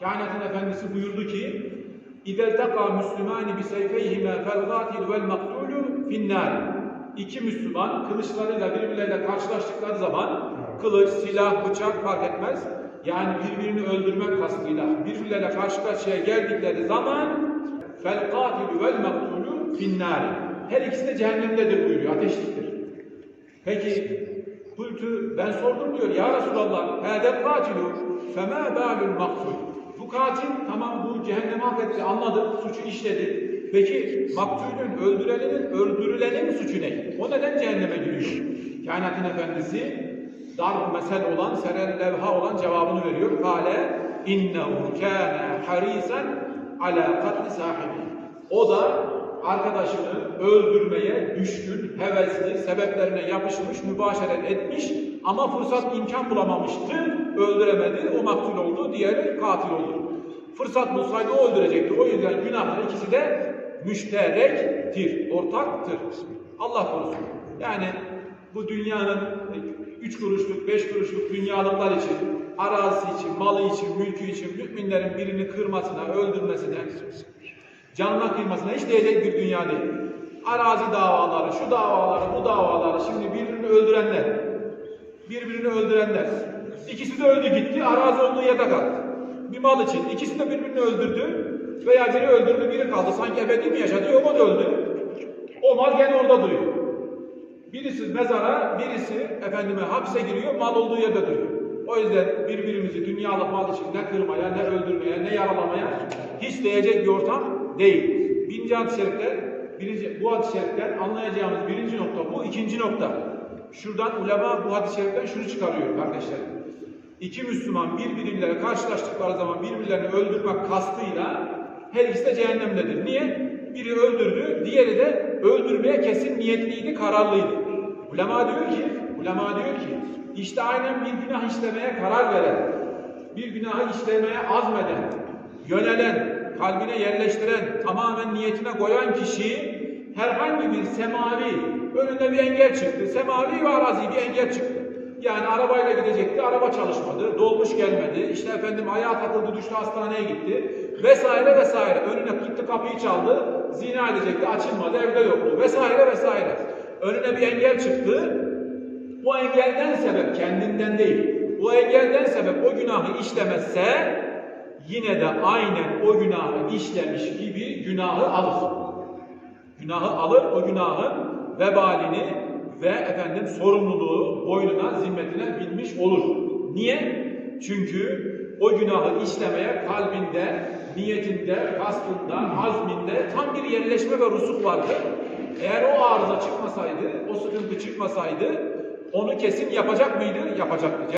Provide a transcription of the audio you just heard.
Kainatın Efendisi buyurdu ki İzelteka Müslümani bi seyfeyhime fel gatil vel maktulu finnâri. İki Müslüman kılıçlarıyla birbirleriyle karşılaştıkları zaman kılıç, silah, bıçak fark etmez. Yani birbirini öldürmek kastıyla birbirleriyle karşı karşıya geldikleri zaman fel gatil vel maktulu finnâri. Her ikisi de cehennemdedir buyuruyor, ateşliktir. Peki Kultu ben sordum diyor ya Resulallah. Hâdel gâcilu femâ bâlül maktul. Bu katil tamam bu cehenneme hak etti anladık suçu işledi. Peki maktulün öldürenin öldürülenin suçu ne? O neden cehenneme giriyor? Kainatın efendisi dar mesel olan serel levha olan cevabını veriyor. Kale innehu kâne harîsen alâ katli sahibi. O da arkadaşını öldürmeye düşkün, hevesli, sebeplerine yapışmış, mübaşeret etmiş ama fırsat imkan bulamamıştı, öldüremedi, o maktul oldu, diğeri katil oldu. Fırsat bulsaydı o öldürecekti. O yüzden günahlar ikisi de müşterektir, ortaktır. Allah korusun. Yani bu dünyanın üç kuruşluk, beş kuruşluk dünyalıklar için, arazisi için, malı için, mülkü için müminlerin birini kırmasına, öldürmesine, canına kıymasına hiç değecek bir dünya değil. Arazi davaları, şu davaları, bu davaları, şimdi birbirini öldürenler, birbirini öldürenler. İkisi de öldü gitti, arazi olduğu yerde kaldı. Bir mal için ikisi de birbirini öldürdü veya biri öldürdü, biri kaldı. Sanki ebedi mi yaşadı, yok o da öldü. O mal gene orada duruyor. Birisi mezara, birisi efendime hapse giriyor, mal olduğu yerde duruyor. O yüzden birbirimizi dünyalık mal için ne kırmaya, ne öldürmeye, ne yaralamaya hiç değecek bir ortam değil. Birinci şerifler, birinci, bu şeriften anlayacağımız birinci nokta bu. ikinci nokta. Şuradan ulema bu şeriften şunu çıkarıyor kardeşlerim. İki Müslüman birbiriyle karşılaştıkları zaman birbirlerini öldürmek kastıyla her ikisi de cehennemdedir. Niye? Biri öldürdü, diğeri de öldürmeye kesin niyetliydi, kararlıydı. Ulema diyor ki, ulema diyor ki, işte aynen bir günah işlemeye karar veren, bir günahı işlemeye azmeden, yönelen, kalbine yerleştiren, tamamen niyetine koyan kişi herhangi bir semavi, önünde bir engel çıktı, semavi ve arazi bir engel çıktı. Yani arabayla gidecekti, araba çalışmadı, dolmuş gelmedi, işte efendim ayağa takıldı, düştü hastaneye gitti vesaire vesaire. Önüne gitti kapıyı çaldı, zina edecekti, açılmadı, evde yoktu vesaire vesaire. Önüne bir engel çıktı, o engelden sebep kendinden değil, o engelden sebep o günahı işlemezse yine de aynen o günahı işlemiş gibi günahı alır. Günahı alır, o günahın vebalini ve efendim sorumluluğu boynuna, zimmetine binmiş olur. Niye? Çünkü o günahı işlemeye kalbinde, niyetinde, kastında, azminde tam bir yerleşme ve rusuk vardı. Eğer o arıza çıkmasaydı, o sıkıntı çıkmasaydı onu kesin yapacak mıydı? Yapacaktı.